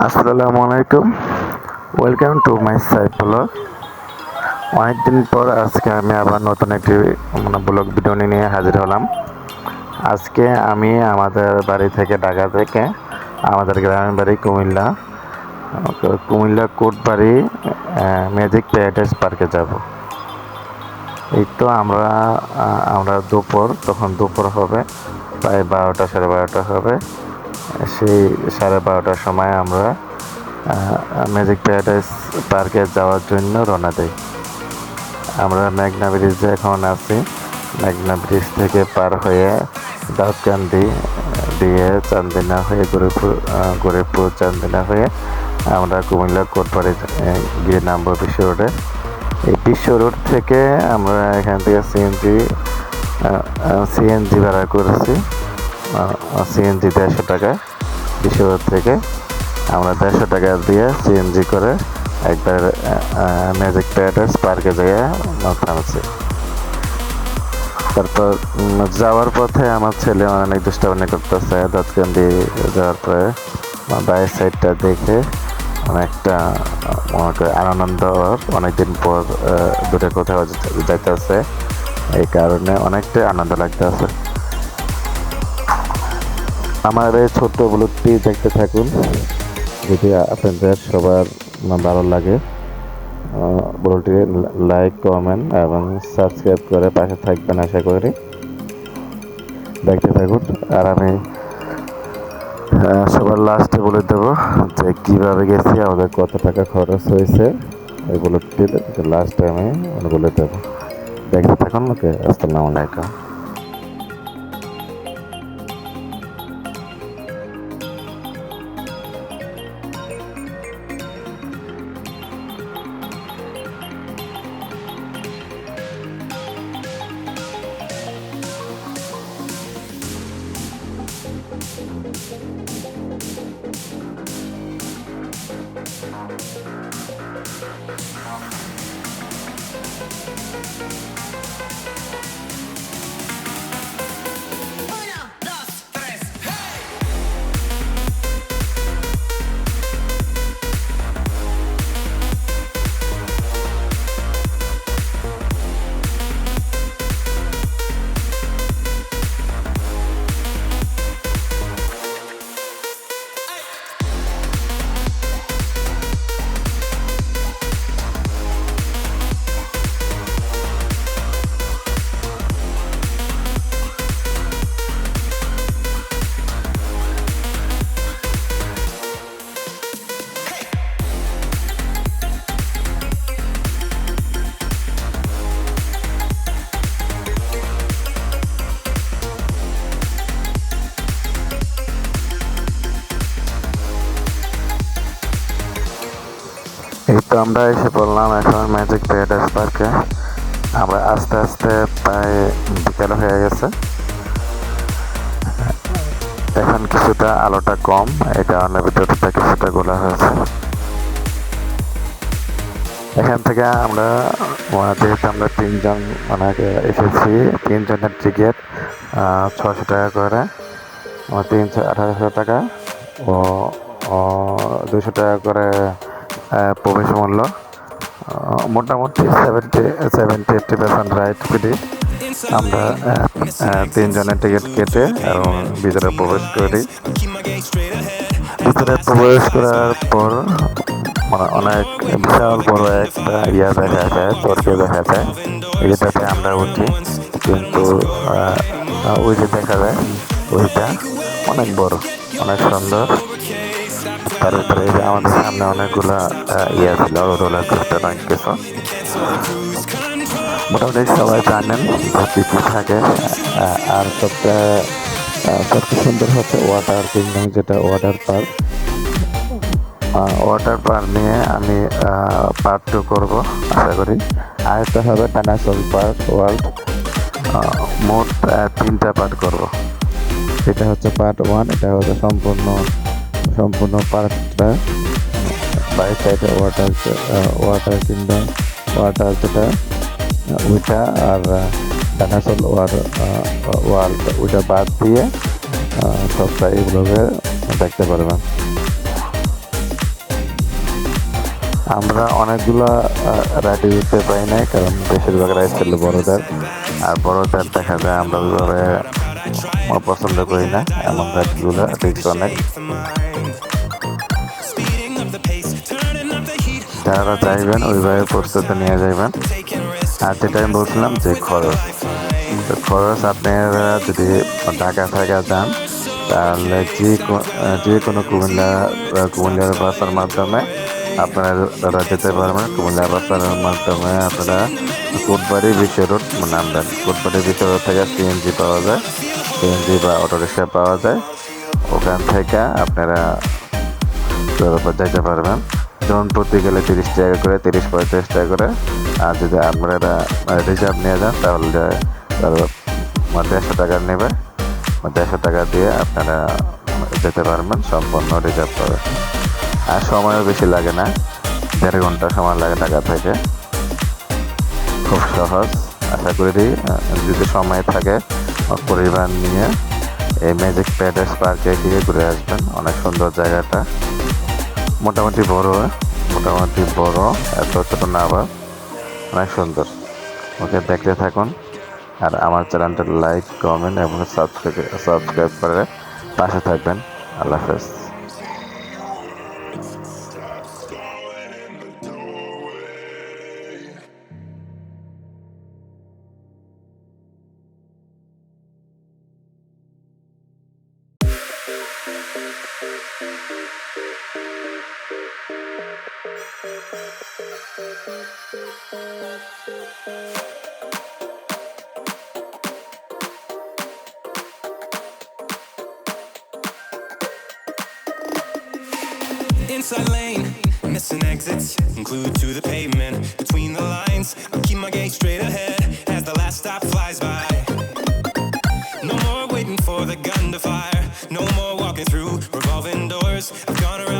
আসসালামু আলাইকুম। Welcome to my site blog অনেকদিন পর আজকে আমি আবার নতুন একটি মানে ব্লগ ভিডিও নিয়ে হাজির হলাম। আজকে আমি আমাদের বাড়ি থেকে ঢাকা থেকে আমাদের গ্রামের বাড়ি কুমিল্লা। কুমিল্লা কোটবাড়ি ম্যাজিক প্যারাডাইস পার্কে যাব। এই তো আমরা আমরা দুপুর, তখন দুপুর হবে, প্রায় বারোটা, সাড়ে বারোটা হবে। সেই সাড়ে বারোটার সময় আমরা ম্যাজিক প্যারাডাইস পার্কে যাওয়ার জন্য রওনা দিই। আমরা মেঘনা ব্রিজে এখন আছি। মেঘনা ব্রিজ থেকে পার হয়ে দাউদকান্দি দিয়ে চান্দিনা হয়ে গরিবপুর গরিবপুর চান্দিনা হয়ে আমরা কুমিল্লা কোটবাড়ি আহ, গিয়ে নামবো বিশ্ব রোডে। এই বিশ্ব রোড থেকে আমরা এখান থেকে সিএনজি সিএনজি ভাড়া করেছি। সিএনজি দেড়শো টাকা বিশ্ব থেকে আমরা দেড়শো টাকা দিয়ে সিএনজি করে একবার ম্যাজিক প্যারাডাইস পার্কে যেয়ে থামছি। তারপর যাওয়ার পথে আমার ছেলে অনেক দুষ্টামি করতেছে, দাঁতকান্দি যাওয়ার পরে বাইরের সাইডটা দেখে অনেকটা মনে আনন্দ অনেকদিন পর দূরে কোথাও যাইতেছে। এই কারণে অনেকটাই আনন্দ লাগতেছে। আমার এই ছোট্ট ব্লগটি দেখতে থাকুন। যদি আপনাদের সবার ভালো লাগে ব্লগটি লাইক কমেন্ট এবং সাবস্ক্রাইব করে পাশে থাকবেন আশা করি। দেখতে থাকুন, আর আমি সবার লাস্টে বলে দেবো যে কীভাবে গেছি, আমাদের কত টাকা খরচ হয়েছে, এই ব্লগটি লাস্টে আমি বলে দেবো। দেখতে থাকুন, ওকে, আসসালামু আলাইকুম। Thank you. এই তো আমরা এসে পড়লাম এখন ম্যাজিক প্যারাডাইস পার্কে আমরা আস্তে আস্তে প্রায় বিকেল হয়ে গেছে। এখন কিছুটা আলোটা কম, এই কারণে ভিতরটা কিছুটা গোলা হয়েছে। এখান থেকে আমরা যেহেতু আমরা তিনজন মানে এসেছি, তিনজনের টিকিট ছশো টাকা করে। তিনশো আঠারোশো টাকা ও দুশো টাকা করে প্রবেশ মূল্য। মোটামুটি seventy seventy eighty percent right free আমরা তিনজনের টিকিট কেটে এবং ভিতরে প্রবেশ করি। ভিতরে প্রবেশ করার পর মানে অনেক বিশাল বড় একটা ইয়া দেখা যায় চরকে দেখা যায়। যেটাতে আমরা উঠি, কিন্তু ওই যে দেখা যায়, ওইটা অনেক বড়, অনেক সুন্দর। তারপরে আমাদের সামনে অনেকগুলা ইয়ে ছিল রোলার কোস্টার অনেক কিছু। মোটামুটি সবাই জানেন যে কি কি থাকে। আর আহ, সবচেয়ে সুন্দর হচ্ছে ওয়াটার কিংডম যেটা ওয়াটার পার্ক ওয়াটার পার্ক নিয়ে আমি পার্ট টু করব আশা করি। আরেকটা হবে টানাসল পার্ক ওয়ার্ল্ড মোট তিনটা পার্ট করব। এটা হচ্ছে পার্ট ওয়ান এটা হচ্ছে সম্পূর্ণ সম্পূর্ণ পার্কটা। বাইক সাইডে ওয়াটার ওয়াটার কিংডম ওয়াটার যেটা, ওইটা আর ডানাসল ওয়ার ওয়ার্ল্ড ওইটা বাদ দিয়ে সবটা এগুলোকে দেখতে পারবেন। আমরা অনেকগুলো রাইডে উঠতে পারি নাই, কারণ বেশিরভাগ রাইড ছিল বড়দের। আর বড়দের দেখা যায় আমরা পছন্দ করি না, এমন রাইডগুলো অনেক। যারা চাইবেন, ওইভাবে প্রস্তুতি নিয়ে যাবেন আর যেটা আমি বলছিলাম যে খরচ। তো খরচ আপনারা যদি ঢাকা থেকে যান, তাহলে যে যে কোনো কুমিল্লা কুমিল্লার বাসের মাধ্যমে আপনারা যেতে পারবেন, কুমিল্লা বাসার মাধ্যমে আপনারা কোটবাড়ি বিচে রোড নামবেন। কোটবাড়ি বিচে রোড থেকে সিএনজি পাওয়া যায়, সিএনজি বা অটোরিক্সা পাওয়া যায়। ওখান থেকে আপনারা যেতে পারবেন যেমন প্রতি গেলে তিরিশ টাকা করে, তিরিশ পঁয়ত্রিশ টাকা করে। আর যদি আপনারা রিজার্ভ নিয়ে যান, তাহলে দেড়শো টাকা নেবে। দেড়শো টাকা দিয়ে আপনারা যেতে পারবেন, সম্পূর্ণ রিজার্ভ করে আর সময়ও বেশি লাগে না, দেড় ঘণ্টা সময় লাগে ঢাকা থেকে। খুব সহজ, আশা করি যদি সময় থাকে পরিবার নিয়ে এই ম্যাজিক প্যালেস পার্কে গিয়ে ঘুরে আসবেন। অনেক সুন্দর জায়গাটা। মোটামুটি বড়। মোটামুটি বড়, এত ছোট না আবার। অনেক সুন্দর। ওকে, দেখতে থাকুন। আর আমার চ্যানেলটা লাইক, কমেন্ট এবং সাবস্ক্রাইব সাবস্ক্রাইব করে পাশে থাকবেন। আল্লাহ হাফেজ। Inside lane, missing exits, glued to the pavement. Between the lines, I'll keep my gaze straight ahead as the last stop flies by. No more waiting for the gun to fire. No more walking through revolving doors. I've gone around